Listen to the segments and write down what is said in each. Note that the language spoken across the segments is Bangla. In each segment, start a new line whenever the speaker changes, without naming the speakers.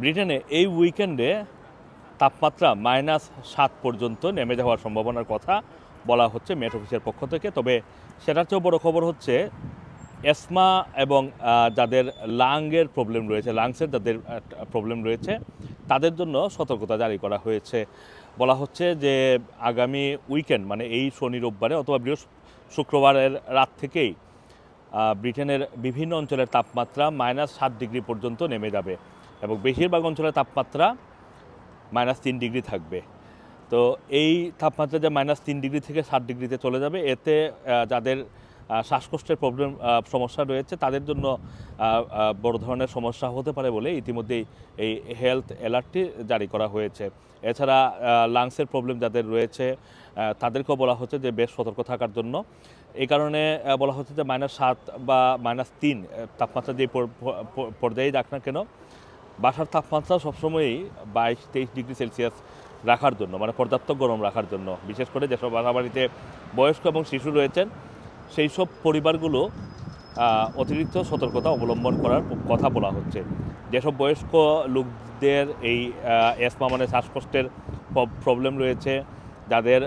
ব্রিটেনে এই উইকেন্ডে তাপমাত্রা মাইনাস সাত পর্যন্ত নেমে যাওয়ার সম্ভাবনার কথা বলা হচ্ছে মেট অফিসের পক্ষ থেকে। তবে সেটার চেয়েও বড় খবর হচ্ছে, এসমা এবং যাদের লাংয়ের প্রবলেম রয়েছে, লাংসের যাদের প্রবলেম রয়েছে, তাদের জন্য সতর্কতা জারি করা হয়েছে। বলা হচ্ছে যে আগামী উইকেন্ড মানে এই শনি রোববারে অথবা বৃহস্প, শুক্রবারের রাত থেকেই ব্রিটেনের বিভিন্ন অঞ্চলের তাপমাত্রা মাইনাস সাত ডিগ্রি পর্যন্ত নেমে যাবে এবং বেশিরভাগ অঞ্চলের তাপমাত্রা মাইনাস তিন ডিগ্রি থাকবে। তো এই তাপমাত্রা যে মাইনাস তিন ডিগ্রি থেকে সাত ডিগ্রিতে চলে যাবে, এতে যাদের শ্বাসকষ্টের প্রবলেম সমস্যা রয়েছে। তাদের জন্য বড় ধরনের সমস্যা হতে পারে বলে ইতিমধ্যেই এই হেলথ অ্যালার্টটি জারি করা হয়েছে। এছাড়া লাংসের প্রবলেম যাদের রয়েছে তাদেরকেও বলা হচ্ছে যে বেশ সতর্ক থাকার জন্য। এই কারণে বলা হচ্ছে যে মাইনাস সাত বা মাইনাস তিন তাপমাত্রা যে পর- প- পর্যায়ে যাক না কেন, বাসার তাপমাত্রা সবসময়ই বাইশ তেইশ ডিগ্রি সেলসিয়াস রাখার জন্য মানে পর্যাপ্ত গরম রাখার জন্য। বিশেষ করে যেসব বাসা বাড়িতে বয়স্ক এবং শিশু রয়েছেন সেই সব পরিবারগুলো অতিরিক্ত সতর্কতা অবলম্বন করার কথা বলা হচ্ছে। যেসব বয়স্ক লোকদের এই এসমা মানে শ্বাসকষ্টের প্রবলেম রয়েছে, যাদের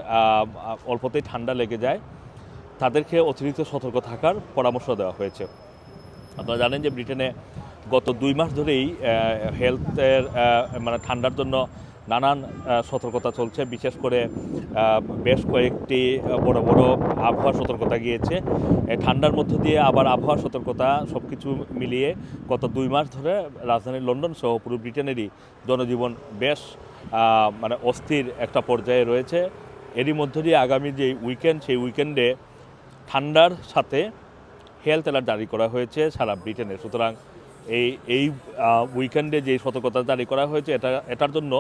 অল্পতেই ঠান্ডা লেগে যায়, তাদেরকে অতিরিক্ত সতর্ক থাকার পরামর্শ দেওয়া হয়েছে। আপনারা জানেন যে ব্রিটেনে গত দুই মাস ধরেই হেলথের মানে ঠান্ডার জন্য নানান সতর্কতা চলছে। বিশেষ করে বেশ কয়েকটি বড় বড় আবহাওয়া সতর্কতা গিয়েছে। ঠান্ডার মধ্য দিয়ে আবার আবহাওয়া সতর্কতা সব কিছু মিলিয়ে গত দুই মাস ধরে রাজধানী লন্ডন সহ পুরো ব্রিটেনেরই জনজীবন বেশ মানে অস্থির একটা পর্যায়ে রয়েছে। এরই মধ্য দিয়ে আগামী যে উইকেন্ড, সেই উইকেন্ডে ঠান্ডার সাথে হেলথ অ্যালার্ট জারি করা হয়েছে সারা ব্রিটেনে। সুতরাং এই এই উইকেন্ডে যে সতর্কতা জারি করা হয়েছে, এটা, এটার জন্য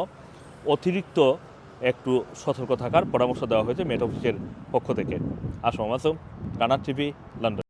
অতিরিক্ত একটু সতর্ক থাকার পরামর্শ দেওয়া হয়েছে মেট অফিসের পক্ষ থেকে। আসম আসম রানার টিভি লন্ডন